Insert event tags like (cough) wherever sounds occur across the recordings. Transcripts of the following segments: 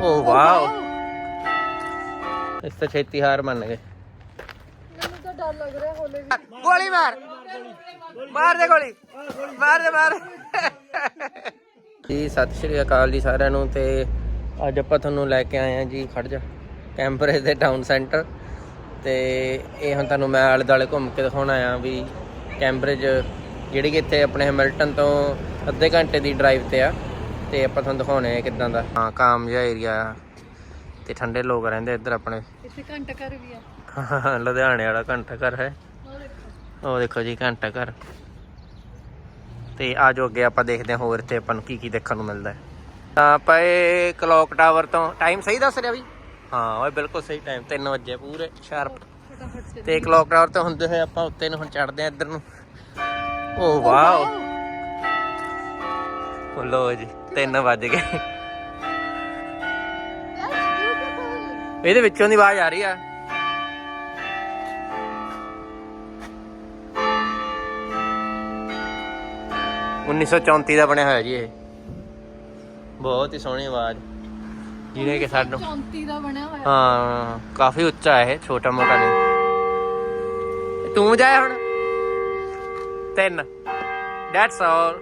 ਓ wow. ਇਸ ਤਾਂ ਛੇਤੀ ਹਾਰ ਮੰਨ ਗਏ। ਮੈਨੂੰ ਤਾਂ ਡਰ ਲੱਗ ਰਿਹਾ ਹੋਲੇ ਵੀ ਗੋਲੀ ਮਾਰ। ਮਾਰ ਦੇ ਗੋਲੀ। ਮਾਰ ਦੇ ਮਾਰ। ਜੀ ਸਤਿ ਸ਼੍ਰੀ ਅਕਾਲ ਜੀ ਸਾਰਿਆਂ ਨੂੰ ਤੇ ਅੱਜ ਆਪਾਂ ਤੁਹਾਨੂੰ ਲੈ ਕੇ ਆਏ ਆ ਜੀ ਖੜ ਜਾ ਕੈਂਬਰੇਜ ਦੇ ਟਾਊਨ ਸੈਂਟਰ ਤੇ ਇਹ ਹੁਣ ਤੁਹਾਨੂੰ ਮੈਂ ਆਲੇ ਦੁਆਲੇ ਘੁੰਮ ਕੇ ਦਿਖਾਉਣਾ ਆ ਵੀ ਕੈਂਬਰੇਜ ਜਿਹੜੀ ਕਿ ਇੱਥੇ ਆਪਣੇ ਹੈਮਿਲਟਨ ਤੋਂ ਅੱਧੇ ਘੰਟੇ ਦੀ ਡਰਾਈਵ ਤੇ ਆ। ਤੇ ਆਪਾਂ ਤੁਹਾਨੂੰ ਦਿਖਾਉਣੇ ਆ ਕਿਦਾਂ ਦਾ। ਹਾਂ ਕਾਮ ਜਿਹਾ ਏਰੀਆ ਆ ਤੇ ਠੰਡੇ ਲੋਕ ਰਹਿੰਦੇ ਇੱਧਰ ਆਪਣੇ। ਇੱਥੇ ਘੰਟਾ ਘਰ ਵੀ ਆ। (laughs) ਲੁਧਿਆਣੇ ਵਾਲਾ ਘੰਟਾ ਘਰ ਹੈ ਉਹ ਦੇਖੋ ਜੀ ਘੰਟਾ ਘਰ ਤੇ ਆ ਜੋ ਅੱਗੇ ਆਪਾਂ ਦੇਖਦੇ ਹਾਂ ਹੋਰ ਇੱਥੇ ਆਪਾਂ ਨੂੰ ਕੀ ਕੀ ਦੇਖਣ ਨੂੰ ਮਿਲਦਾ ਹੈ। ਤਾਂ ਆਪਾਂ ਇਹ ਕਲੌਕ ਟਾਵਰ ਤੋਂ ਟਾਈਮ ਸਹੀ ਦੱਸ ਰਿਹਾ ਵੀ? ਹਾਂ ਓਏ ਬਿਲਕੁਲ ਸਹੀ ਟਾਈਮ 3 ਵਜੇ ਪੂਰੇ ਸ਼ਾਰਪ ਤੇ ਕਲੌਕ ਟਾਵਰ ਤੋਂ ਹੁੰਦੇ ਹੋਏ ਆਪਾਂ ਉੱਤੇ ਨੂੰ ਹੁਣ ਚੜਦੇ ਆ ਇੱਧਰ ਨੂੰ। ਓ ਵਾਓ। ਲੋ ਜੀ। 3 ਵਜ ਗਏ। ਇਹਦੇ ਵਿੱਚੋਂ ਦੀ ਆਵਾਜ਼ ਆ ਰਹੀ ਆ। ਉੱਨੀ ਸੌ ਚੌਂਤੀ ਦਾ ਬਣਿਆ ਹੋਇਆ ਜੀ ਇਹ। ਬਹੁਤ ਹੀ ਸੋਹਣੀ ਆਵਾਜ਼। ਜਿਹਨੇ ਕਿ ਸਾਨੂੰ 34 ਦਾ ਬਣਿਆ ਹੋਇਆ। ਹਾਂ ਕਾਫੀ ਉੱਚਾ ਹੈ ਇਹ ਛੋਟਾ ਮੋਟਾ ਨਹੀਂ। ਤੂੰ ਜਾਏ ਹੁਣ। ਤਿੰਨ। ਦੈਟਸ ਆਲ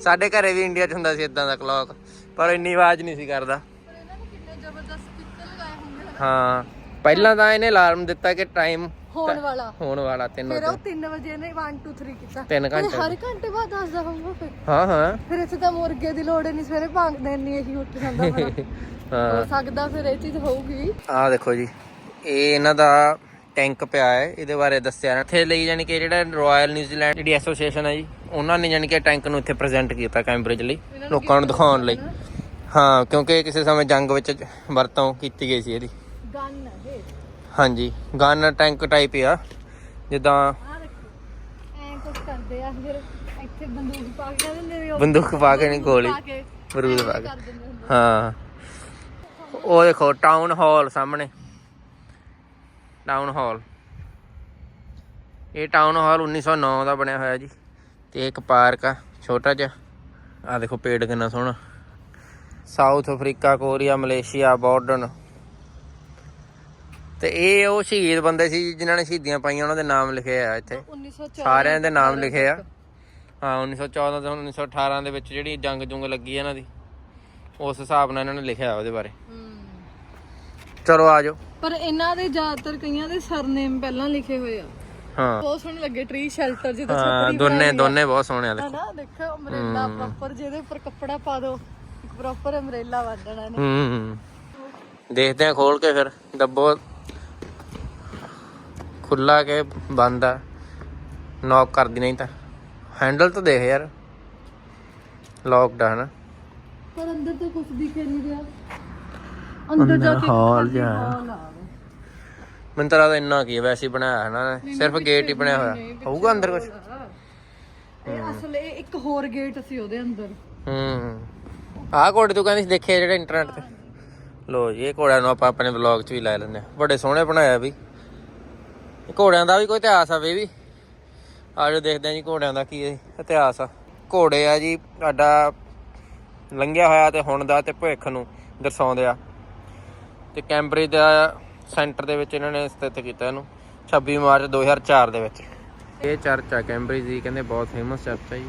ਸਾਡੇ ਘਰੇ ਵੀ ਇੰਡੀਆ 'ਚ ਹੁੰਦਾ ਸੀ ਇਦਾਂ ਦਾ ਕਲੌਕ ਪਰ ਇੰਨੀ ਆਵਾਜ਼ ਨਹੀਂ ਸੀ ਕਰਦਾ? ਹਾਂ ਪਹਿਲਾਂ ਤਾਂ ਇਹਨੇ ਅਲਾਰਮ ਦਿੱਤਾ ਕਿ ਟਾਈਮ ਹੋਣ ਵਾਲਾ। ਹੋਣ ਵਾਲਾ 3 ਫਿਰ ਉਹ ਵਜੇ। 3 ਵਜੇ ਨੇ 1 2 3 ਕੀਤਾ। ਤਿੰਨ ਤੇ ਘੰਟੇ ਹਰ ਘੰਟੇ ਬਾਅਦ ਦੱਸਦਾ ਹੋਊਗਾ ਫਿਰ। ਹਾਂ ਹਾਂ। ਫਿਰ ਇੱਥੇ ਤਾਂ ਮੁਰਗੇ ਦੀ ਲੋੜ ਨਹੀਂ ਸਵੇਰੇ ਭੌਂਕਦੇ ਨਹੀਂ ਇਹੀ ਉੱਠ ਜਾਂਦਾ। (laughs) ਹੋ। ਹਾਂ ਸਕਦਾ ਫਿਰ ਇਹ ਚੀਜ਼ ਹੋਊਗੀ। ਆਹ ਦੇਖੋ ਜੀ ਇਹ ਇਹਨਾਂ ਦਾ ਟੈਂਕ ਪਿਆ ਹੈ ਇਹਦੇ ਬਾਰੇ ਦੱਸਿਆ ਨਾ। ਇੱਥੇ ਲਈ ਜਾਨੀ ਕਿ ਜਿਹੜਾ ਰਾਇਲ ਨਿਊਜ਼ੀਲੈਂਡ ਜਿਹੜੀ ਐਸੋਸੀਏਸ਼ਨ ਹੈ ਜੀ ਉਹਨਾਂ ਨੇ ਜਾਨੀ ਕਿ ਟੈਂਕ ਨੂੰ ਇੱਥੇ ਪ੍ਰੈਜ਼ੈਂਟ ਕੀਤਾ ਕੈਂਬਰਿਜ ਲਈ ਲੋਕਾਂ ਨੂੰ ਦਿਖਾਉਣ ਲਈ। ਹਾਂ ਕਿਉਂਕਿ ਇਹ ਕਿਸੇ ਸਮੇਂ ਜੰਗ ਵਿੱਚ ਵਰਤੋਂ ਕੀਤੀ ਗਈ ਸੀ ਇਹਦੀ। ਗਨ ਹਾਂਜੀ ਗਨ ਟੈਂਕ ਟਾਈਪ ਆ। ਜਿੱਦਾਂ ਐਂ ਕੁਝ ਕਰਦੇ ਆ ਫਿਰ ਇੱਥੇ ਬੰਦੂਕ ਪਾ ਕੇ ਦਿੰਦੇ ਬੰਦੂਕ ਪਾ ਕੇ ਨਹੀਂ ਗੋਲੀ ਬਰੂਦ ਪਾ ਕੇ। ਹਾਂ। ਉਹ ਦੇਖੋ ਟਾਊਨ ਹਾਲ ਸਾਹਮਣੇ। ਟਾਊਨ ਹਾਲ ਇਹ ਟਾਊਨ ਹਾਲ 1909 ਦਾ ਬਣਿਆ ਹੋਇਆ ਜੀ। ਤੇ ਇੱਕ ਪਾਰਕ ਆ ਛੋਟਾ ਜਿਹਾ। ਆ ਦੇਖੋ ਪੇੜ ਕਿੰਨਾ ਸੋਹਣਾ। ਸਾਊਥ ਅਫਰੀਕਾ ਕੋਰੀਆ ਮਲੇਸ਼ੀਆ ਬਾਰਡਨ ਤੇ ਇਹ ਉਹ ਸ਼ਹੀਦ ਬੰਦੇ ਸੀ ਜਿਨ੍ਹਾਂ ਨੇ ਸ਼ਹੀਦੀਆਂ ਪਾਈਆਂ ਉਹਨਾਂ ਦੇ ਨਾਮ ਲਿਖੇ ਆ ਇੱਥੇ। 1914 ਸਾਰਿਆਂ ਦੇ ਨਾਮ ਲਿਖੇ ਆ। ਹਾਂ 1914 ਤੋਂ 1918 ਦੇ ਵਿੱਚ ਜਿਹੜੀ ਜੰਗ ਜੁੰਗ ਲੱਗੀ ਇਹਨਾਂ ਦੀ ਉਸ ਹਿਸਾਬ ਨਾਲ ਇਹਨਾਂ ਨੇ ਲਿਖਿਆ ਉਹਦੇ ਬਾਰੇ। ਚਲੋ ਆ ਜਾਓ। ਪਰ ਇਹਨਾਂ ਦੇ ਜ਼ਿਆਦਾਤਰ ਕਈਆਂ ਦੇ ਸਰਨੇਮ ਪਹਿਲਾਂ ਲਿਖੇ ਹੋਏ ਆ। ਹਾਂ। ਬਹੁਤ ਸੋਹਣੇ ਲੱਗੇ ਟਰੀ ਸ਼ੈਲਟਰ ਜਿਹਦੇ ਹਾਂ ਛੱਪੜੀ ਦੋਨੇ ਦੋਨੇ ਬਹੁਤ ਸੋਹਣੇ ਆ ਦੇਖੋ ਹਨਾ ਦੇਖੋ ਅਮਰੇਲਾ ਪ੍ਰੋਪਰ ਜਿਹਦੇ ਉੱਪਰ ਕੱਪੜਾ ਪਾ ਦੋ ਇੱਕ ਪ੍ਰੋਪਰ ਅਮਰੇਲਾ ਬੰਨਣਾ ਨੇ ਹੂੰ ਦੇਖਦੇ ਆ ਖੋਲ ਕੇ ਫਿਰ ਡੱਬੋ ਖੁੱਲਾ ਕੇ ਬੰਦ ਆ। ਨੌਕ ਕਰਦੀ ਨਹੀਂ ਤਾਂ। ਹੈਂਡਲ ਤਾਂ ਦੇਖ ਯਾਰ। ਲੌਕਡ ਆ ਹਨਾ। ਪਰ ਅੰਦਰ ਤਾਂ ਕੁਝ ਦਿਖੇ ਨਹੀਂ ਰਿਹਾ। ਅੰਦਰ ਜਾ ਕੇ ਹਾਲ ਮੈਨੂੰ ਤਾਂ ਲੱਗਦਾ ਇੰਨਾ ਕੀ ਹੈ ਵੈਸੇ ਹੀ ਬਣਾਇਆ ਹੈ ਨਾ। ਸਿਰਫ ਗੇਟ ਹੀ ਬਣਿਆ ਹੋਇਆ। ਹੋਊਗਾ ਅੰਦਰ ਕੁਝ ਇਹ ਅਸਲ ਇਹ ਇੱਕ ਹੋਰ ਗੇਟ ਸੀ ਉਹਦੇ ਅੰਦਰ। ਹੂੰ। ਆਹ ਘੋੜੇ ਤੂੰ ਕਹਿੰਦੀ ਸੀ ਦੇਖੇ ਜਿਹੜੇ ਇੰਟਰਨੈਟ ਤੇ। ਲੋ ਜੀ ਇਹ ਘੋੜਿਆਂ ਨੂੰ ਆਪਾਂ ਆਪਣੇ ਵਲੌਗ 'ਚ ਵੀ ਲੈ ਲੈਂਦੇ ਆ ਬੜੇ ਸੋਹਣੇ ਬਣਾਇਆ ਵੀ। ਇਹ ਘੋੜਿਆਂ ਦਾ ਵੀ ਕੋਈ ਇਤਿਹਾਸ ਆ ਵੀ ਵੀ। ਆਜੋ ਦੇਖਦੇ ਆ ਜੀ ਘੋੜਿਆਂ ਦਾ ਕੀ ਇਤਿਹਾਸ ਆ। ਘੋੜੇ ਆ ਜੀ ਸਾਡਾ ਲੰਘਿਆ ਹੋਇਆ ਤੇ ਹੁਣ ਦਾ ਤੇ ਭਵਿੱਖ ਨੂੰ ਦਰਸਾਉਂਦੇ ਆ। ਤੇ ਕੈਂਬਰਿਜ ਦਾ ਸੈਂਟਰ ਦੇ ਵਿੱਚ ਇਹਨਾਂ ਨੇ ਸਥਿਤ ਕੀਤਾ ਇਹਨੂੰ 26 ਮਾਰਚ 2004 ਦੇ ਵਿੱਚ। ਇਹ ਚਰਚ ਆ ਕੈਂਬਰਿਜ ਦੀ ਕਹਿੰਦੇ ਬਹੁਤ ਫੇਮਸ ਚਰਚ ਆ ਜੀ।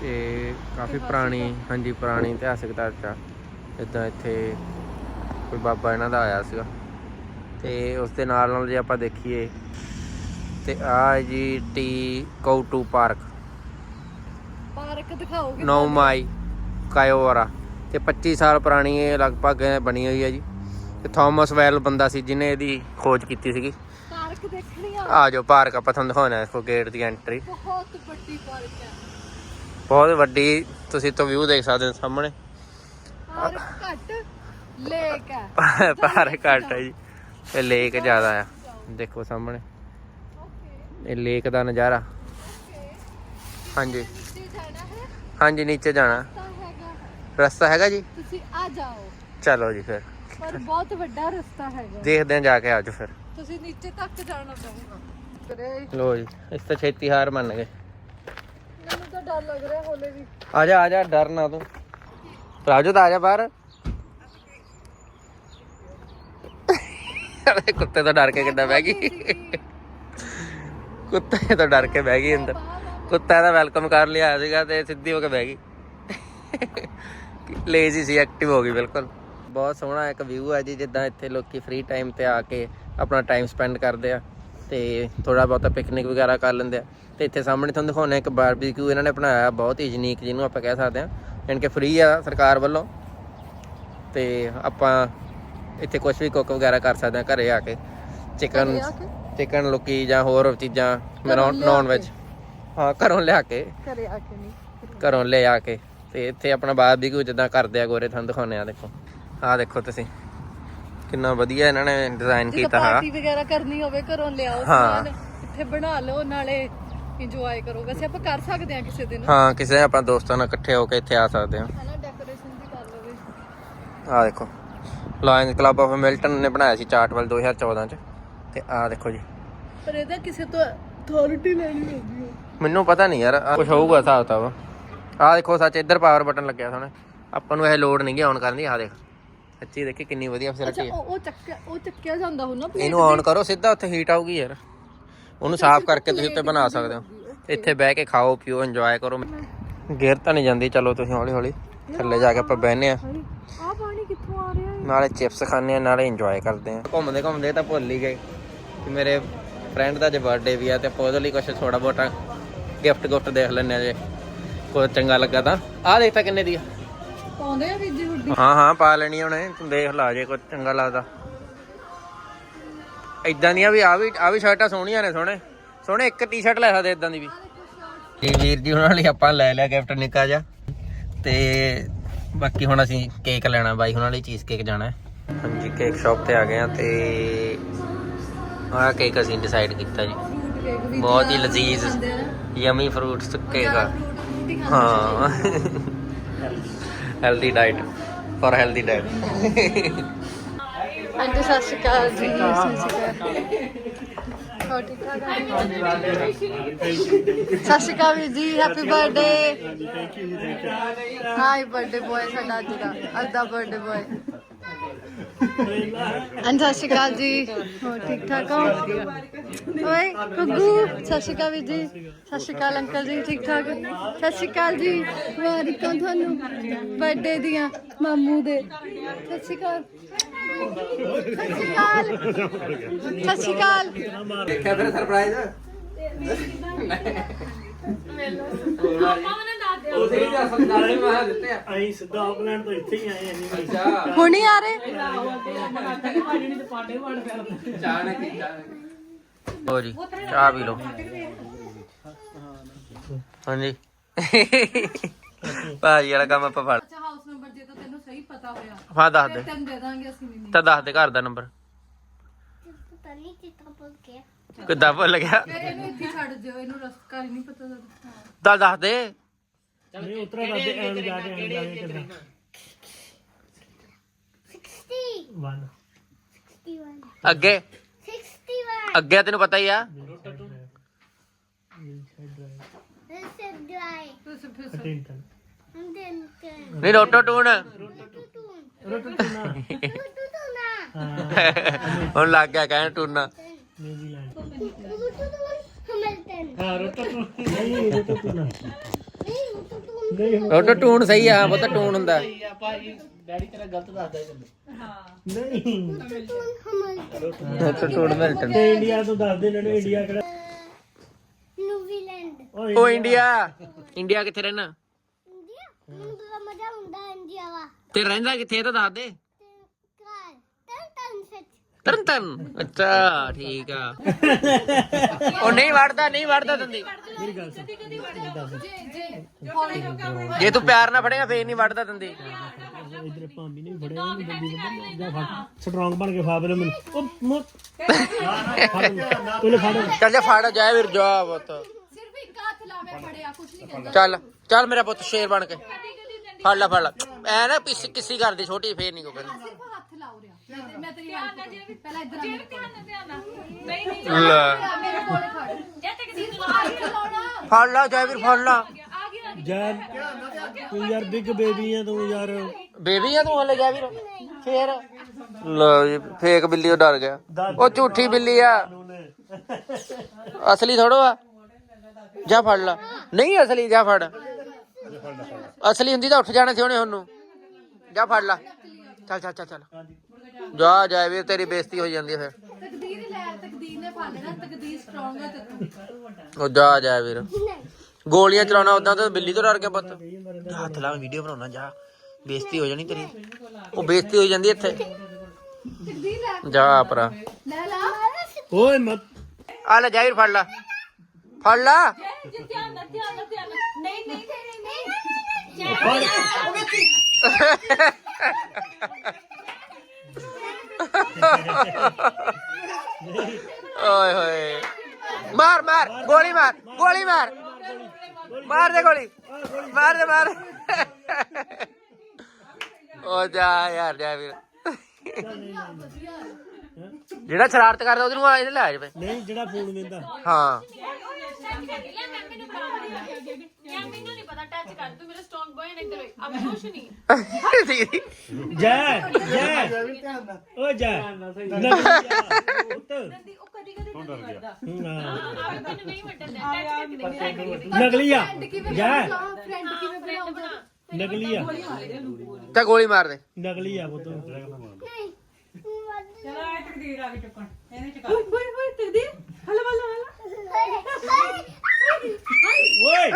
ਤੇ ਕਾਫੀ ਪੁਰਾਣੀ ਹਾਂਜੀ ਪੁਰਾਣੀ ਇਤਿਹਾਸਕ ਚਰਚ ਆ। ਇਦਾਂ ਇੱਥੇ ਕੋਈ ਬਾਬਾ ਇਹਨਾਂ ਦਾ ਆਇਆ ਸੀਗਾ। ਤੇ ਉਸ ਦੇ ਨਾਲ ਨਾਲ ਜੇ ਆਪਾਂ ਦੇਖੀਏ ਤੇ ਆ ਜੀ ਟੀ ਕੌਟੂ ਪਾਰਕ। ਪਾਰਕ ਦਿਖਾਓਗੇ? 9 ਮਾਈ ਕਾਇਓਰਾ ਤੇ 25 ਸਾਲ ਪੁਰਾਣੀ ਇਹ ਲਗਭਗ ਬਣੀ ਹੋਈ ਹੈ ਜੀ। ਤੇ ਥਾਮਸ ਵੈਲ ਬੰਦਾ ਸੀ ਜਿਹਨੇ ਇਹਦੀ ਖੋਜ ਕੀਤੀ ਸੀਗੀ। ਪਾਰਕ ਦੇਖਣੀ ਆ। ਆ ਜਾਓ ਪਾਰਕ ਆਪਾਂ ਤੁਹਾਨੂੰ ਦਿਖਾਉਣਾ ਇਸ ਕੋ ਗੇਟ ਦੀ ਐਂਟਰੀ ਬਹੁਤ ਵੱਡੀ ਪਾਰਕ ਹੈ ਬਹੁਤ ਵੱਡੀ ਤੁਸੀਂ ਤੋਂ ਵਿਊ ਦੇਖ ਸਕਦੇ ਹੋ ਸਾਹਮਣੇ। ਪਾਰਕ ਘੱਟ ਲੇਕ ਹੈ (laughs) ਪਾਰਕ ਘੱਟ ਹੈ ਜੀ। ਇਹ ਲੇਕ ਜ਼ਿਆਦਾ ਆ। ਦੇਖੋ ਸਾਹਮਣੇ। ਓਕੇ ਇਹ ਲੇਕ ਦਾ ਨਜ਼ਾਰਾ। ਹਾਂਜੀ। ਹਾਂਜੀ ਨੀਚੇ ਜਾਣਾ। ਰਸਤਾ ਹੈਗਾ ਜੀ? ਤੁਸੀਂ ਆ ਜਾਓ। ਚਲੋ ਜੀ ਫਿਰ। ਪਰ ਬਹੁਤ ਵੱਡਾ ਰਸਤਾ ਹੈਗਾ। ਦੇਖਦੇ ਹਾਂ ਜਾ ਕੇ ਆਜੋ ਫਿਰ। ਤੁਸੀਂ ਨੀਚੇ ਤੱਕ ਜਾਣਾ ਪਊਗਾ ਲੋ ਜੀ ਇਸ ਤਾਂ ਛੇਤੀ ਹਾਰ ਮੰਨ ਗਏ। ਮੈਨੂੰ ਤਾਂ ਡਰ ਲੱਗ ਰਿਹਾ ਹੋਲੇ ਵੀ। ਆ ਜਾ ਆ ਜਾ ਡਰ ਨਾ ਤੂੰ। ਰਾਜੂ ਤਾਂ ਆ ਜਾ ਬਾਹਰ। ਅਰੇ ਕੁੱਤੇ ਤੋਂ ਡਰ ਕੇ ਕਿੱਦਾਂ ਬਹਿ ਗਈ? ਕੁੱਤੇ ਤੋਂ ਡਰ ਕੇ ਬਹਿ ਗਈ ਅੰਦਰ। ਕੁੱਤਾ ਦਾ ਵੈਲਕਮ ਕਰ ਲਿਆ ਸੀਗਾ ਤੇ ਸਿੱਧੀ ਹੋ ਕੇ ਬਹਿ ਗਈ। ਲੇਜ਼ੀ ਸੀ ਐਕਟਿਵ ਹੋ ਗਈ ਬਿਲਕੁਲ। ਬਹੁਤ ਸੋਹਣਾ ਇੱਕ ਵਿਊ ਹੈ ਜੀ ਜਿੱਦਾਂ ਇੱਥੇ ਲੋਕੀ ਫ੍ਰੀ ਟਾਈਮ ਤੇ ਆ ਕੇ ਆਪਣਾ ਟਾਈਮ ਸਪੈਂਡ ਕਰਦੇ ਆ ਤੇ ਥੋੜਾ ਬਹੁਤਾ ਪਿਕਨਿਕ ਵਗੈਰਾ ਕਰ ਲੈਂਦੇ ਆ। ਤੇ ਇੱਥੇ ਸਾਹਮਣੇ ਤੁਹਾਨੂੰ ਦਿਖਾਉਣਾ ਇੱਕ ਬਾਰਬੀਕਿਊ ਇਹਨਾਂ ਨੇ ਬਣਾਇਆ ਬਹੁਤ ਹੀ ਯੂਨੀਕ ਜਿਹਨੂੰ ਆਪਾਂ ਕਹਿ ਸਕਦੇ ਆ ਯਾਨੀ ਕਿ ਫ੍ਰੀ ਆ ਸਰਕਾਰ ਵੱਲੋਂ ਤੇ ਆਪਾਂ ਇੱਥੇ ਕੁਝ ਵੀ ਕੁੱਕ ਵਗੈਰਾ ਕਰ ਸਕਦੇ ਆ ਘਰੇ ਆ ਕੇ? ਚਿਕਨ? ਚਿਕਨ ਲੋਕੀ ਜਾਂ ਹੋਰ ਚੀਜ਼ਾਂ ਲਿਆ ਨੌਨ? ਵੈਜ ਹਾਂ ਘਰੋਂ ਲਿਆ ਕੇ। ਘਰੇ ਆ ਕੇ ਨਹੀਂ। ਘਰੋਂ ਲੈ ਆ ਕੇ। ਤੇ ਇੱਥੇ ਆਪਣਾ ਬਾਰਬੀਕਿਊ ਜਿੱਦਾਂ ਕਰਦੇ ਆ ਗੋਰੇ ਤੁਹਾਨੂੰ ਦਿਖਾਉਂਦੇ ਆ ਦੇਖੋ। ਆਹ ਦੇਖੋ ਤੁਸੀਂ। ਕਿੰਨਾ ਵਧੀਆ ਇਹਨਾਂ ਨੇ ਡਿਜ਼ਾਈਨ ਕੀਤਾ ਹੈ। ਪਾਰਟੀ ਵਗੈਰਾ ਕਰਨੀ ਹੋਵੇ ਘਰੋਂ ਲਿਆਓ ਹਾਂ। ਸਮਾਨ ਇੱਥੇ ਬਣਾ ਲਓ ਨਾਲੇ ਇੰਜੋਏ ਕਰੋ। ਵੈਸੇ ਆਪਾਂ ਕਰ ਸਕਦੇ ਹਾਂ ਕਿਸੇ ਦਿਨ। ਹਾਂ ਕਿਸੇ ਆਪਾਂ ਦੋਸਤਾਂ ਨਾਲ ਇਕੱਠੇ ਹੋ ਕੇ ਇੱਥੇ ਆ ਸਕਦੇ ਹਾਂ। ਹਨਾ ਡੈਕੋਰੇਸ਼ਨ ਵੀ ਕਰ ਲਵੇ। ਆਹ ਦੇਖੋ। ਲਾਇਨਸ ਕਲੱਬ ਆਫ ਮਿਲਟਨ ਨੇ ਬਣਾਇਆ ਸੀ ਚਾਰਟਵਲ 2014 ਚ। ਤੇ ਆਹ ਦੇਖੋ ਜੀ। ਪਰ ਇਹਦਾ ਕਿਸੇ ਤੋਂ ਅਥਾਰਟੀ ਲੈਣੀ ਹੁੰਦੀ ਹੈ ਮੈਨੂੰ ਪਤਾ ਨਹੀਂ ਯਾਰ ਕੁਝ ਹੋਊਗਾ ਹਿਸਾਬ ਕਿਤਾਬ ਆਹ ਦੇਖੋ ਸੱਚ ਇੱਧਰ ਪਾਵਰ ਬਟਨ ਲੱਗਿਆ ਸੋਹਣਾ ਆਪਾਂ ਨੂੰ ਇਹ ਲੋਡ ਨਹੀਂ ਗੀ ਆਨ ਕਰਨ ਦੀ ਆਹ ਦੇਖ। ਸੱਚੀ ਦੇਖੀ ਕਿੰਨੀ ਵਧੀਆ ਅੱਛਾ ਫੈਸਿਲਿਟੀ ਹੈ। ਉਹ ਉਹ ਚੱਕਿਆ ਉਹ ਚੱਕਿਆ ਜਾਂਦਾ ਹੋ ਨਾ ਇਹਨੂੰ ਆਨ ਕਰੋ ਸਿੱਧਾ ਉੱਥੇ ਹੀਟ ਆਊਗੀ ਯਾਰ। ਉਹਨੂੰ ਸਾਫ਼ ਕਰਕੇ ਤੁਸੀਂ ਉੱਤੇ ਬਣਾ ਸਕਦੇ ਹੋ। ਇੱਥੇ ਬਹਿ ਕੇ ਖਾਓ ਪੀਓ ਇੰਜੋਏ ਕਰੋ। ਗੇਰ ਤਾਂ ਨਹੀਂ ਜਾਂਦੀ ਚਲੋ ਤੁਸੀਂ ਹੌਲੀ ਹੌਲੀ ਥੱਲੇ ਜਾ ਕੇ ਆਪਾਂ ਬਹਿਨੇ ਆ ਆ ਪਾਣੀ ਕਿੱਥੋਂ ਆ ਰਿਹਾ ਹੈ? ਨਾਲੇ ਚਿਪਸ ਖਾਣੇ ਆ ਨਾਲੇ ਇੰਜੋਏ ਕਰਦੇ ਆ ਘੁੰਮਦੇ ਘੁੰਮਦੇ ਤਾਂ ਭੁੱਲ ਹੀ ਗਏ ਕਿ ਮੇਰੇ ਫਰੈਂਡ ਦਾ ਜੇ ਬਰਥਡੇ ਵੀ ਆ ਤੇ ਆਪਾਂ ਉਹਦੇ ਲਈ ਕੁਝ ਥੋੜਾ ਬਹੁਤਾ ਗਿਫਟ ਗੁਫਟ ਦੇਖ ਲੈਣੇ ਆ ਜੇ। ਕੋਈ ਚੰਗਾ ਲੱਗਾ ਤਾਂ। ਆਹ ਦੇਖ ਤਾਂ ਕਿੰਨੇ ਦੀ ਆ। ਪਾਉਂਦੇ ਆ ਵੀਜੀ ਹੁੱਡੀ ਹਾਂ ਹਾਂ ਪਾ ਲੈਣੀ ਉਹਨੇ। ਤੂੰ ਦੇਖ ਲਾ ਜੇ ਕੋਈ ਚੰਗਾ ਲੱਗਦਾ। ਇਦਾਂ ਦੀਆਂ ਵੀ ਆ ਵੀ ਆ ਵੀ ਸ਼ਰਟਾਂ ਸੋਹਣੀਆਂ ਨੇ ਸੋਹਣੇ। ਸੋਹਣੇ ਇੱਕ ਟੀ-ਸ਼ਰਟ ਲੈ ਸਕਦੇ ਇਦਾਂ ਦੀ ਵੀ। ਜੀ ਵੀਰ ਜੀ ਉਹਨਾਂ ਲਈ ਆਪਾਂ ਲੈ ਲਿਆ ਗਿਫਟ ਨਿੱਕਾ ਜਿਹਾ। ਤੇ ਬਾਕੀ ਹੁਣ ਅਸੀਂ ਕੇਕ ਲੈਣਾ ਬਾਈ ਉਹਨਾਂ ਲਈ ਚੀਜ਼ ਕੇਕ ਜਾਣਾ ਹੈ। ਹਾਂਜੀ ਕੇਕ ਸ਼ਾਪ ਤੇ ਆ ਗਏ ਆ ਤੇ ਆਹ ਕੇਕ ਅਸੀਂ ਡਿਸਾਈਡ ਕੀਤਾ ਜੀ। ਬਹੁਤ ਹੀ ਲਜ਼ੀਜ਼ ਯਮੀ ਫਰੂਟਸ ਕੇਕ ਹਾਂ। Healthy diet (laughs) for healthy diet ਹਾਂਜੀ ਸਤਿ ਸ਼੍ਰੀ ਅਕਾਲ ਜੀ। ਸਤਿ ਸ਼੍ਰੀ ਅਕਾਲ। ਜੀ happy birthday hi birthday boy ਸਾਡਾ ਅੱਜ ਦਾ ਅੱਜ ਦਾ ਬਰਥਡੇ ਬॉय ਅੰਜ ਸਤਿ ਸ਼੍ਰੀ ਅਕਾਲ ਜੀ ਹੋਰ ਠੀਕ ਠਾਕ ਹੋ? ਓਏ ਗੁੱਗੂ ਸਤਿ ਸ਼੍ਰੀ ਅਕਾਲ ਵੀਰ ਜੀ ਸਤਿ ਸ਼੍ਰੀ ਅਕਾਲ ਅੰਕਲ ਜੀ ਠੀਕ ਠਾਕ? ਸਤਿ ਸ਼੍ਰੀ ਅਕਾਲ ਜੀ ਵਾਰਿਕਾਂ ਤੁਹਾਨੂੰ ਬਰਥਡੇ ਦੀਆਂ ਮਾਮੂ ਦੇ। ਸਤਿ ਸ਼੍ਰੀ ਅਕਾਲ ਸਤਿ ਸ਼੍ਰੀ ਅਕਾਲ ਸਤਿ ਸ਼੍ਰੀ ਅਕਾਲ ਦੇਖਿਆ ਫਿਰ ਸਰਪ੍ਰਾਈਜ਼ ਉਸੇ ਹੀ ਅਸਲ ਨਾਲੇ ਮੈਂ ਦਿੱਤੇ ਆ। ਅਸੀਂ ਸਿੱਧਾ ਆਕਲੈਂਡ ਤੋਂ ਇੱਥੇ ਹੀ ਆਏ ਹਾਂ ਅੱਛਾ। ਹੁਣ ਹੀ ਆ ਰਹੇ? ਚਾਹ ਨੇ ਕੀਤਾ ਹੋ ਜੀ ਚਾਹ ਪੀ ਲਓ। ਹਾਂਜੀ। ਭਾਜੀ ਵਾਲਾ ਕੰਮ ਆਪਾਂ ਫੜ ਅੱਛਾ ਹਾਊਸ ਨੰਬਰ ਜੇ ਤਾਂ ਤੈਨੂੰ ਸਹੀ ਪਤਾ ਹੋਇਆ। ਹਾਂ ਦੱਸ ਦੇ। ਤੈਨੂੰ ਦੇ ਦਾਂਗੇ ਅਸੀਂ ਨਹੀਂ। ਤਾਂ ਦੱਸ ਦੇ ਘਰ ਦਾ ਨੰਬਰ ਪਤਾ ਨਹੀਂ ਕਿੱਥੋਂ ਪੁੱਛ ਕੇ ਕਿੱਦਾਂ ਭੁੱਲ ਗਿਆ? ਫਿਰ ਇਹਨੂੰ ਇੱਥੇ ਛੱਡ ਦਿਓ ਇਹਨੂੰ ਰਸਤਾ ਹੀ ਨਹੀਂ ਪਤਾ ਲੱਗਦਾ। ਤਾਂ ਦੱਸ ਦੇ। ਨਹੀਂ ਉਤਰਾ ਕਰਦੇ ਐਂ ਨੂੰ ਜਾ ਕੇ ਐਂ ਜਾ ਕੇ ਕਿੱਦਾਂ 60 ਵਨ 61 ਅੱਗੇ? 61 ਅੱਗੇ ਤੈਨੂੰ ਪਤਾ ਹੀ ਆ। This is dry ਤੁਸੀਂ ਫਿਰ ਅਟੈਂਟਨ and then ਨਹੀਂ ਰੋਟੋ ਟੂਨ tutuna ਹੁਣ ਲੱਗ ਗਿਆ ਕਹਿਣ ਟੂਨਾ ਨਿਊਜ਼ੀਲੈਂਡ hamilton ਹਾਂ ਰੋਟਟੂ ਨਹੀਂ ਰੋਟਟੂਨਾ ਨਹੀਂ ਨਹੀਂ ਰੋਟੋ ਟੂਨ ਸਹੀ ਆ ਉਹ ਤਾਂ ਟੂਨ ਹੁੰਦਾ। ਟੂਨ ਮਿਲਟਨ ਤੇ ਇੰਡੀਆ ਤੋਂ ਦੱਸ ਦੇ ਇਹਨਾਂ ਨੂੰ ਇੰਡੀਆ ਕਿਹੜਾ ਨਿਊਜ਼ੀਲੈਂਡ ਓਏ ਉਹ ਇੰਡੀਆ। ਇੰਡੀਆ ਕਿੱਥੇ ਰਹਿਣਾ? ਇੰਡੀਆ? ਮੈਨੂੰ ਬੜਾ ਮਜ਼ਾ ਹੁੰਦਾ ਇੰਡੀਆ ਵਾ ਤੇ ਰਹਿੰਦਾ ਕਿੱਥੇ ਇਹ ਤਾਂ ਦੱਸ ਦੇ ਤੇ ਕਾਰ ਤਨ ਤਨ ਸੱਚ ਤਰਨ ਤਰਨ। ਅੱਛਾ ਠੀਕ ਆ। ਉਹ ਨਹੀਂ ਵੜਦਾ ਨਹੀਂ ਵੜਦਾ ਦੰਦੀ। ਮੇਰੀ ਗੱਲ ਸੁਣ ਜੇ ਤੂੰ ਪਿਆਰ ਨਾਲ ਫੜੇਗਾ ਫੇਰ ਨਹੀਂ ਵੜਦਾ ਦੰਦੀ। ਇਧਰ ਭਾਂਬੀ ਨੇ ਫੜਿਆ ਨਹੀਂ ਬੰਦੀ ਬੰਦਾ ਜਾ ਫੜ ਸਟਰੋਂਗ ਬਣ ਕੇ ਫਾਬ ਲੈ ਮੈਨੂੰ। ਉਹ ਮੁੱਤ ਤੂੰ ਫੜ। ਚੱਲ ਜਾ ਫੜ ਜਾ ਵੀਰ ਜਾ ਪੁੱਤ। ਸਿਰਫ ਇੱਕ ਹੱਥ ਲਾਵੇਂ ਫੜਿਆ ਕੁਝ ਨਹੀਂ ਕਹਿੰਦਾ। ਚੱਲ ਚੱਲ ਮੇਰਾ ਪੁੱਤ ਸ਼ੇਰ ਬਣ ਕੇ। ਫੜ ਲੈ ਫੜ ਲੈ। ਐ ਨਾ ਪਿਸ ਕਿਸੀ ਕਰਦੀ ਛੋਟੀ ਫੇਰ ਨਹੀਂ ਕੋ ਕਹਿੰਦੀ। ਮੈਂ ਲੈ। ਮੇਰੇ ਕੋਲ ਖੜ। ਜੇ ਲਾਉਣਾ ਫੜ ਲਾ ਜਾ ਵੀਰ ਫੜ ਲਾ। ਜੈ। ਤੂੰ ਯਾਰ ਬਿਗ ਬੇਬੀ ਆ ਤੂੰ ਯਾਰ। ਬੇਬੀ ਆ ਤੂੰ ਹਲੇ ਗਿਆ ਵੀਰ। ਫੇਰ। ਲੋ ਜੀ ਫੇਕ ਬਿੱਲੀ ਉਹ ਡਰ ਗਿਆ। ਉਹ ਝੂਠੀ ਬਿੱਲੀ ਆ। ਅਸਲੀ ਥੋੜੋ ਆ ਜਾ ਫੜ ਲਾ। ਨਹੀਂ ਅਸਲੀ ਜਾ ਫੜ। ਅਸਲੀ ਹੁੰਦੀ ਤਾਂ ਉੱਠ ਜਾਣਾ ਸੀ ਉਹਨੇ ਉਹਨੂੰ। ਜਾ ਫੜ ਲਾ। ਚੱਲ ਚੱਲ ਚੱਲ ਚੱਲ ਜਾ ਜਾ ਵੀਰ ਤੇਰੀ ਬੇਇੱਜ਼ਤੀ ਹੋ ਜਾਂਦੀ ਹੈ ਫਿਰ ਤਕਦੀਰ ਲੈ ਤਕਦੀਰ ਨੇ ਫੜ ਲੈਣਾ ਤਕਦੀਰ ਸਟਰੋਂਗ ਹੈ ਤੇ ਤੂੰ ਉਹ ਜਾ ਜਾ ਵੀਰ ਗੋਲੀਆਂ ਚਲਾਉਣਾ ਉਦਾਂ ਤਾਂ ਬਿੱਲੀ ਤੋਂ ਡਰ ਕੇ ਪੁੱਤ ਹੱਥ ਲਾ ਵੀਡੀਓ ਬਣਾਉਣਾ ਜਾ ਬੇਇੱਜ਼ਤੀ ਹੋ ਜਾਣੀ ਤੇਰੀ ਉਹ ਬੇਇੱਜ਼ਤੀ ਹੋ ਜਾਂਦੀ ਇੱਥੇ ਤਕਦੀਰ ਲੈ ਜਾ ਪਰਾ ਲੈ ਲਾ ਓਏ ਮਤ ਆ ਲੈ ਜਾਇਰ ਫੜ ਲਾ ਫੜ ਲਾ ਧਿਆਨ ਨਾਲ ਧਿਆਨ ਨਾਲ ਨਹੀਂ ਨਹੀਂ ਨਹੀਂ ਨਹੀਂ ਓਏ ਹੋਏ ਮਾਰ ਮਾਰ ਗੋਲੀ ਮਾਰ ਗੋਲੀ ਮਾਰ ਮਾਰ ਦੇ ਗੋਲੀ ਮਾਰ ਦੇ ਮਾਰ ਓ ਜਾ ਯਾਰ ਜਾ ਵੀਰ ਜਿਹੜਾ ਸ਼ਰਾਰਤ ਕਰਦਾ ਉਹਨੂੰ ਆ ਇਹਦੇ ਲੈ ਜਾਵੇ ਨਹੀਂ ਜਿਹੜਾ ਫੋਨ ਵੇਂਦਾ ਹਾਂ ਕਰ ਤੂੰ ਮੇਰਾ ਆ ਨਹੀਂ। ਜੈ ਜੈ। ਜੈ। ਨਗਲੀ ਆ ਪੁੱਤ ਉਹ ਹਾਂ, ਆ ਮੈਨੂੰ ਨਹੀਂ ਵੱਟਣ ਦੇ ਟੱਚ ਕਰਕੇ ਦੇਖ ਨਗਲੀ ਆ ਕਿਵੇਂ ਜੈ। ਫਰੈਂਡ ਕਿਵੇਂ ਬਣਾਉਂਦਾ? ਨਗਲੀ ਆ ਤਾਂ ਗੋਲੀ ਮਾਰ ਓਏ।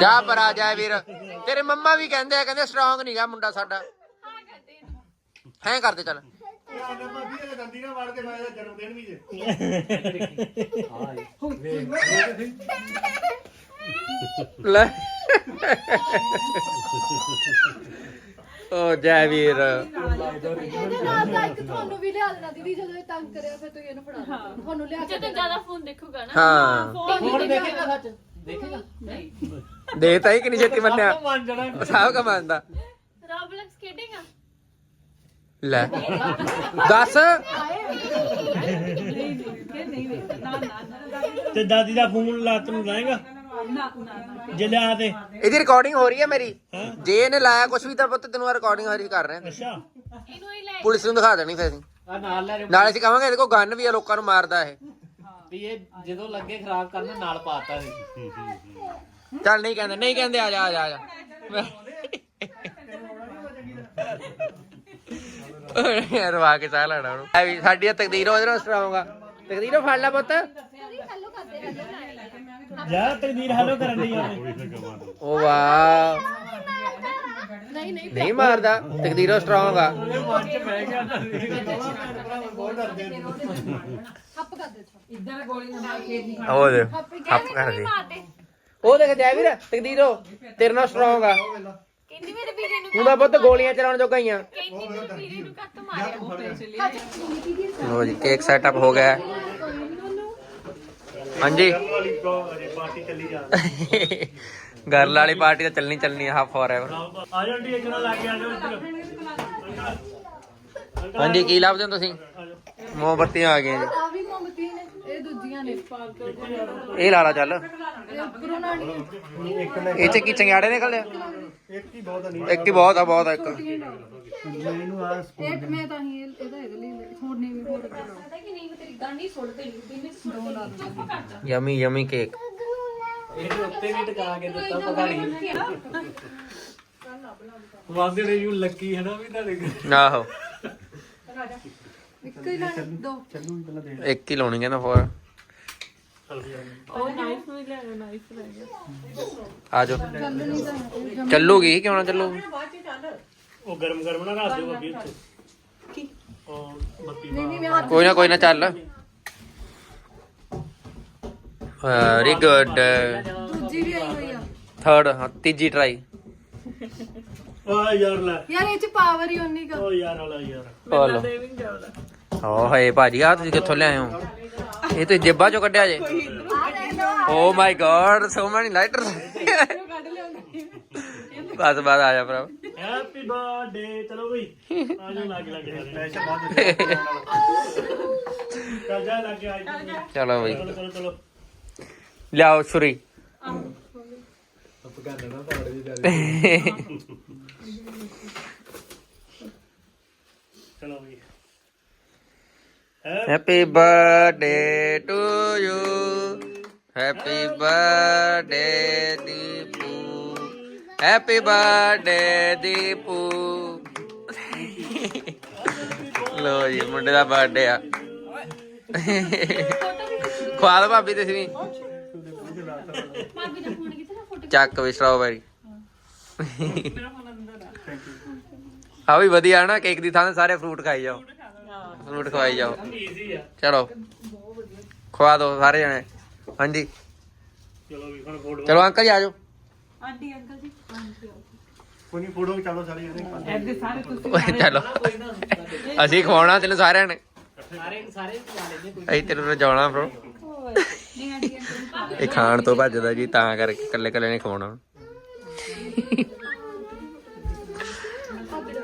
ਜਾ ਪਰ ਆ ਜਾ ਵੀਰ। ਤੇਰੇ ਮੰਮਾ ਵੀ ਕਹਿੰਦੇ ਆ ਕਹਿੰਦੇ ਸਟਰੋਂਗ ਨਹੀਂਗਾ ਮੁੰਡਾ ਸਾਡਾ। ਹੈ ਕਰਦੇ ਚੱਲ। ਲੈ। ਓ ਜੈ ਵੀਰ। ਇਹਦੇ ਨਾਲ ਦਾ ਇੱਕ ਤੁਹਾਨੂੰ ਵੀ ਲਿਆ ਦੇਣਾ ਦੀਦੀ ਜਦੋਂ ਇਹ ਤੰਗ ਕਰਿਆ ਫਿਰ ਤੁਸੀਂ ਇਹਨੂੰ ਫੜਾ ਦਿਓ। ਤੁਹਾਨੂੰ ਲਿਆ ਕੇ ਜਦੋਂ ਜ਼ਿਆਦਾ ਫੋਨ ਦੇਖੂਗਾ ਨਾ। ਹਾਂ। ਫੋਨ ਦੇਖੇਗਾ। ਸੱਚ? ਦੇ ਤਾਂ ਹੀ ਕਿੰਨੀ ਛੇਤੀ ਮੰਨਿਆ। ਮੰਨ ਜਾਣਾ। ਸਭ ਕਾ ਮੰਨਦਾ। ਰੋਬਲੈਕਸ ਖੇਡੇਗਾ? ਲੈ। ਦੱਸ। ਤੇ ਦਾਦੀ ਦਾ ਫੋਨ ਲੱਤ ਨੂੰ ਲਾਏਗਾ? ਜੇ ਲਿਆ ਤੇ। ਇਹਦੀ ਰਿਕਾਰਡਿੰਗ ਹੋ ਰਹੀ ਹੈ ਮੇਰੀ। ਜੇ ਇਹਨੇ ਲਾਇਆ ਕੁਝ ਵੀ ਤਾਂ ਪੁੱਤ ਤੈਨੂੰ ਰਿਕਾਰਡਿੰਗ ਹਰੀ ਕਰ ਰਹੇ ਹਾਂ ਅੱਛਾ। ਇਹਨੂੰ ਹੀ ਲੈ। ਪੁਲਿਸ ਨੂੰ ਦਿਖਾ ਦੇਣੀ ਫੇਰ ਅਸੀਂ। ਆ ਨਾਲ ਲੈ ਰਹੇ। ਨਾਲੇ ਅਸੀਂ ਕਹਾਂਗੇ ਇਹਦੇ ਕੋਲ ਗਨ ਵੀ ਆ ਲੋਕਾਂ ਨੂੰ ਮਾਰਦਾ ਇਹ। ਵੀ ਇਹ ਜਦੋਂ ਲੱਗੇ ਖਰਾਬ ਕਰਨ ਨਾਲ ਪਾਤਾ ਸੀ। ਚੱਲ ਨਹੀਂ ਕਹਿੰਦੇ ਨਹੀਂ ਕਹਿੰਦੇ ਆ ਜਾ ਆ ਜਾ ਆ ਜਾ। ਯਾਰ ਵਾ ਕੇ ਚਾਹ ਲੈਣਾ ਉਹਨੂੰ। ਐ ਵੀ ਸਾਡੀ ਤਾਂ ਤਕਦੀਰ ਉਹਦੇ ਨਾਲ ਸਟਰੋਂਗ ਆ ਤਕਦੀਰੋਂ ਫੜ ਲੈ ਪੁੱਤ। ਜਾ ਤਕਦੀਰ ਹਲੋ ਕਰਨ ਲਈ ਆਵੇ। ਓ ਵਾਹ। ਨਹੀਂ ਨਹੀਂ ਨਹੀਂ ਮਾਰਦਾ, ਤਕਦੀਰੋਂ ਸਟਰੋਂਗ ਆ। ਹੱਪ ਕਰ ਦੇ ਉਹ ਦੇ ਹੱਪ ਕਰ ਦੇ। ਉਹ ਦੇਖ ਜੈ ਵੀਰ ਤਕਦੀਰੋ ਤੇਰੇ ਨਾਲ ਸਟਰੋਂਗ ਆ। ਕਹਿੰਦੀ ਮੇਰੇ ਵੀਰੇ ਨੂੰ ਤੂੰ ਤਾਂ ਪੁੱਤ ਗੋਲੀਆਂ ਚਲਾਉਣ ਜੋਗਾ ਹੀ ਆ। ਕਹਿੰਦੀ ਮੇਰੇ ਵੀਰੇ ਨੂੰ ਕੱਟ ਮਾਰਿਆ ਲੋ ਜੀ ਕੇਕ ਸੈਟਅਪ ਹੋ ਗਿਆ। ਹਾਂਜੀ। ਪਾਰਟੀ ਚੱਲੀ ਜਾ ਘਰ (laughs) ਵਾਲੀ ਪਾਰਟੀ ਤਾਂ ਚੱਲਣੀ ਚੱਲਣੀ ਆ ਫੋਰਐਵਰ ਆ ਜਾ ਆਂਟੀ ਇੱਕ ਨਾਲ ਲੱਗ ਗਿਆ ਜੋ ਇੱਧਰ। ਹਾਂਜੀ ਕੀ ਲੱਭਦੇ ਹੋ ਤੁਸੀਂ? ਮੋਮਬੱਤੀਆਂ ਆ ਗਈਆਂ ਜੀ। ਆ ਵੀ ਇਹ ਦੂਜੀਆਂ ਨੇ। ਇਹ ਲਾ ਲਾ ਚੱਲ। ਇਹ ਉੱਪਰੋਂ ਨਹੀਂ ਇਹ ਚ ਕੀ ਚੰਗਿਆੜੇ ਨਿਕਲਦੇ ਆ ਇੱਕ ਹੀ ਬਹੁਤ ਨਹੀਂ ਇੱਕ ਹੀ ਬਹੁਤ ਆ ਬਹੁਤ ਆ ਇੱਕ। ਮੈਨੂੰ ਆ ਇਹ ਮੈਂ ਤਾਂ ਹੀ ਇਹ- ਇਹਦਾ ਇਹਦੇ ਲਈ ਨਹੀਂ ਵੀ ਹੋਰ ਪਤਾ ਕਿ ਨਹੀਂ ਮੈਂ ਤੇਰੀ ਗਾਂ ਨਹੀਂ ਸੁੱਟ ਦੇਣੀ ਦਿਨ ਚ ਸੁੱਟ ਦੇਣੀ ਚੁੱਪ ਕਰ ਜਾ ਯਮੀ ਯਮੀ ਕੇਕ। ਇਹਦੇ ਉੱਤੇ ਵੀ ਟਿਕਾ ਕੇ ਦਿੱਤਾ ਪਗਾੜੀ ਵਾਦੇ ਨੇ ਯੂ ਲੱਕੀ ਹੈ ਨਾ ਵੀ ਤੁਹਾਡੇ ਆਹੋ। ਇੱਕ ਹੀ ਲੈਣ ਦੋ। ਚੱਲੂ ਪਹਿਲਾਂ ਦੇ ਇੱਕ ਹੀ ਲਾਉਣੀ ਕਹਿੰਦਾ ਫੋਰ ਆ ਜਾਓ। ਤਾਂ ਚੱਲੂਗੀ ਕਿਉਂ ਨਾ ਚੱਲੂਗੀ ਉਹ ਗਰਮ ਗਰਮ ਨਾ ਰੱਖ ਦਿਓ ਅੱਗੇ ਉੱਤੇ। ਉਹ ਬੱਤੀ ਨਹੀਂ ਨਹੀਂ ਮੈਂ ਹੱਥ ਕੋਈ ਨਾ ਕੋਈ ਨਾ ਚੱਲ। ਵੈਰੀ ਗੁੱਡ ਦੂਜੀ ਵੀ ਆਈ ਹੋਈ ਆ। ਥਰਡ ਤੀਜੀ ਟਰਾਈ ਆ ਯਾਰ ਲੈ। ਯਾਰ ਇਹ ਚ ਪਾਵਰ ਹੀ ਉਨੀ ਕਾ। ਉਹ ਯਾਰ ਵਾਲਾ ਯਾਰ। ਬੋਲੋ ਓ ਹਏ ਭਾਜੀ ਆ ਤੁਸੀਂ ਕਿੱਥੋਂ ਲਿਆਏ ਹੋ? ਇਹ ਤੇ ਜੇਬਾਂ ਚੋਂ ਕੱਢਿਆ ਜੇ? ਓ my God so many lighter ਬਸ ਬਸ ਆ ਜਾ ਭਰਾ। ਹੈਪੀ ਬਰਥਡੇ ਚਲੋ ਬਈ। ਆ ਜਾਓ ਲੱਗ ਲੱਗ। ਸਪੈਸ਼ਲ ਚੱਲ ਜਾ ਲੱਗ ਆ ਚਲੋ ਬਈ। ਚਲੋ ਚਲੋ ਚਲੋ। ਲਿਆਓ ਛੁਰੀ। (laughs) Happy birthday to you happy birthday Deepu happy birthday Deepu ਲੋ ਜੀ ਮੁੰਡੇ ਦਾ ਬਰਥਡੇ ਆ। ਖਵਾ ਦੋ ਭਾਬੀ ਤੁਸੀਂ ਭਾਬੀ ਦਾ ਫੋਨ ਕਿੱਥੇ ਨਾ ਫੋਟੋ ਚੱਕ ਵੀ ਸਟ੍ਰਾਬੇਰੀ ਆ ਵੀ ਵਧੀਆ ਨਾ ਕੇਕ ਦੀ ਥਾਂ ਤੇ ਸਾਰੇ ਫਰੂਟ ਖਾਈ ਜਾਓ। ਫਰੂਟ ਖਵਾਈ ਜਾਓ। ਈਜ਼ੀ ਆ। ਚਲੋ। ਖਵਾ ਦਿਓ ਸਾਰੇ ਜਣੇ। ਹਾਂਜੀ। ਚਲੋ ਵੀ ਹੁਣ ਫੋਟੋ ਚਲੋ ਅੰਕਲ ਜੀ ਆ ਜਾਓ। ਕੋਈ ਫੋਟੋ ਚਲੋ ਸਾਰੀ ਇਹਨੇ ਚਲੋ। ਅਸੀਂ ਖਵਾਉਣਾ ਤੈਨੂੰ ਸਾਰਿਆਂ ਨੇ। ਸਾਰੇ ਸਾਰੇ ਖਵਾ ਲੈਂਦੇ ਕੋਈ ਅਸੀਂ ਤੈਨੂੰ ਰਜਾਉਣਾ ਬ్రో ਇਹ ਖਾਣ ਤੋਂ ਭੱਜਦਾ ਜੀ ਤਾਂ ਕਰਕੇ ਇਕੱਲੇ ਇਕੱਲੇ ਨੇ ਖਵਾਉਣਾ।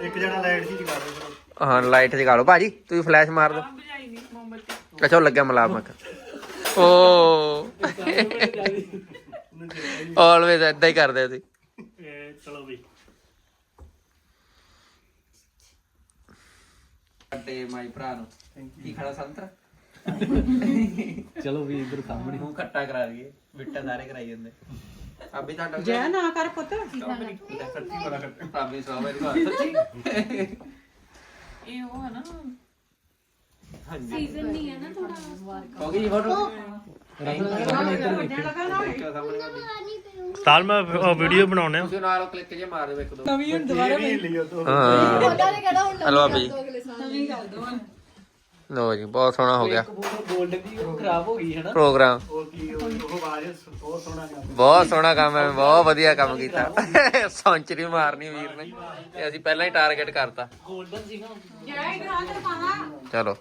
ਇੱਕ ਜਣਾ ਲਾਈਟ ਜੀ ਜਗਾ ਦੇ ਹਾਂ ਲਾਈਟ ਜਗਾ ਲਓ। ਭਾਜੀ ਤੁਸੀਂ ਫਲੈਸ਼ ਮਾਰ ਦਿਓ। ਅੱਛਾ ਉਹ ਲੱਗਿਆ ਮਲਾਬ ਮੱਕ ਓ ਆਲਵੇਜ਼ ਏਦਾਂ ਹੀ ਕਰਦੇ ਸੀ। ਇਹ ਚਲੋ ਬਈ ਤੇ ਮਾਈ ਭਰਾ ਨੂੰ। ਕੀ ਖਾਣਾ ਸੰਤਰਾ? ਚਲੋ ਵੀ ਇਧਰ ਸਾਹਮਣੇ। ਮੂੰਹ ਖੱਟਾ ਕਰਾ ਦਈਏ ਬਿੱਟਾ ਸਾਰੇ ਕਰਾਈ ਜਾਂਦੇ। ਅਭੀ ਤੁਹਾਡਾ ਜੈ ਨਾ ਕਰ ਪੁੱਤ। ਭਾਬੀ ਸਵਾਮੀ ਦੀ ਸੱਚੀ ਇਹ ਉਹ ਹੈ ਨਾ। ਸੀਜ਼ਨ ਨਹੀਂ ਹੈ ਨਾ ਥੋੜਾ ਹੋ ਗਈ ਫੋਟੋ ਸਟਾਰ ਮੈਂ ਵੀਡੀਓ ਬਣਾਉਣੇ ਤੁਸੀਂ ਨਾਲ ਕਲਿੱਕ ਜੇ ਮਾਰ ਦਿਓ ਇੱਕ ਦੋ। ਨਵੀਂ ਹੁਣ ਦੁਬਾਰਾ ਲਿਓ ਤੋ ਹਾਂ। ਉਹਨਾਂ ਨੇ ਕਹਿਣਾ ਹੁਣ ਹਲੋ ਅਭੀ ਨਵੀਂ ਕਰ ਦੋ ਲੋ ਜੀ ਬਹੁਤ ਸੋਹਣਾ ਹੋ ਗਿਆ। ਗੋਲਡ ਵੀ ਉਹ ਖਰਾਬ ਹੋ ਗਈ ਹੈ ਨਾ। ਪ੍ਰੋਗਰਾਮ ਉਹ ਕੀ ਉਹ ਆਵਾਜ਼ ਬਹੁਤ ਸੋਹਣਾ ਗਾ ਬਹੁਤ ਸੋਹਣਾ ਕੰਮ ਹੈ ਬਹੁਤ ਵਧੀਆ ਕੰਮ ਕੀਤਾ। (laughs) ਸੈਂਚਰੀ ਮਾਰਨੀ ਵੀਰ ਨੇ। ਤੇ ਅਸੀਂ ਪਹਿਲਾਂ ਹੀ ਟਾਰਗੇਟ ਕਰਤਾ। ਗੋਲਡਨ ਸੀ ਨਾ। ਜੈ ਇਧਰ ਆ ਕਰ ਪਾਣਾ ਚਲੋ।